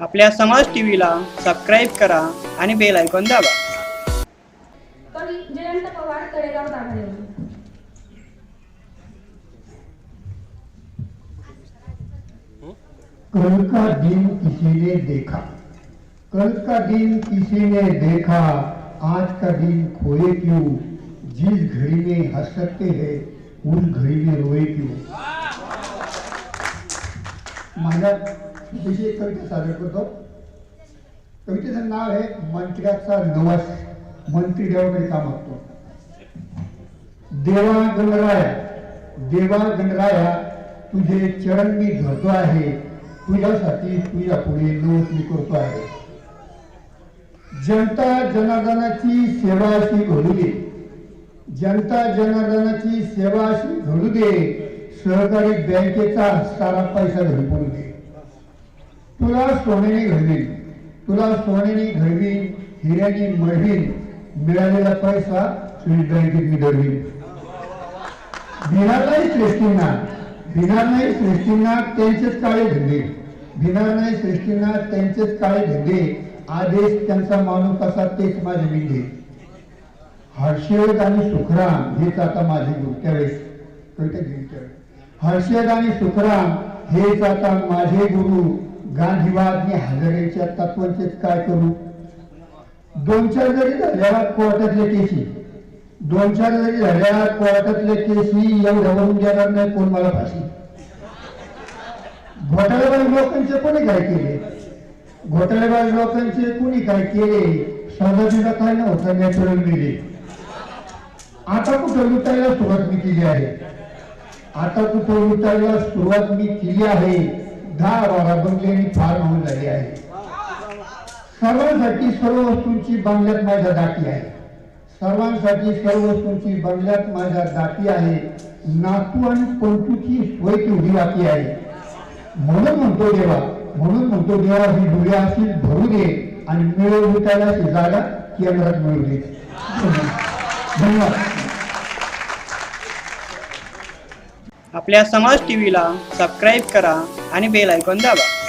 आपल्या समाज टीव्हीला सबस्क्राईब करा आणि बेल आयकॉन दाबा. कवी जयंत पवार तळेगाव दाभाडे. कल का दिन किसी ने देखा? कल का दिन किसी ने देखा? आज का दिन खोए क्यों? जिस घड़ी में हंस सकते हैं उस घड़ी में रोए क्यों? माझ्या विषयी एक कविता सादर करतो. कवितेचं नाव आहे मंत्र्याचा नवस. मंत्री देवाकडे काम मागतो देवा गणराया देवा गणराया तुझे चरण मी धरतो आहे. तुझ्यासाठी तुझ्या पुढे नोट मी करतो आहे. जनता जनार्दनाची सेवा अशी घडू दे. जनता जनार्दनाची सेवा अशी घडू दे. सहकारी बँकेचा सारा पैसा घरी पडू दे. तुला सोन्याने घडवी तुला सोन्याने घडवी हिऱ्याने मळवी मिळालेला पैसा स्वीट बँकेत मी दडवीन भिणार नाही श्रेष्ठींना भिणार नाही श्रेष्ठींना त्यांचेच काळे धंदे. भिणार नाही श्रेष्ठींना त्यांचेच काळे धंदे. आदेश त्यांचा मानू कसा तेच माझे विंधे. हर्षद आणि सुखराम हेच आता माझे गुरु वेळेस कविता हर्षद आणि सुखराम हेच आता माझे गुरु. गांधीवाद आणि हजारेच्या तत्वांचे काय करू? दोन चार जरी झाल्या कोर्टातले केसी दोन चार जरी झाल्या कोर्टातले केसी एवढ्यावरून देणार नाही कोण मला फाशी. घोटाळेबाज लोकांचे कोणी काय केले? घोटाळेबाज लोकांचे कोणी काय केले? सौदातीला काय नव्हता नॅचरल मिळे आता कुठं लुटायला सुरुवात मी केली आहे? आता कुठं लुटायला सुरुवात मी केली आहे? दहा बारा बंगल्यांनी फार होऊन झाली आहे. सर्वांसाठी सर्व वस्तूंची बंगल्यात माझ्या दाटी आहे सर्वांसाठी सर्व वस्तूंची बंगल्यात माझ्या दाटी आहे नातू आणि पंटूची सोय तेवढी बाकी आहे? म्हणून म्हणतो देवा म्हणून म्हणतो देवा ही डोळ्या असतील भरू दे आणि मिळव लुटायला ती जागा केंद्रात मिळू दे. धन्यवाद. आपल्या समाज टीव्हीला सबस्क्राईब करा. आणि बेल ऐकून दाबा.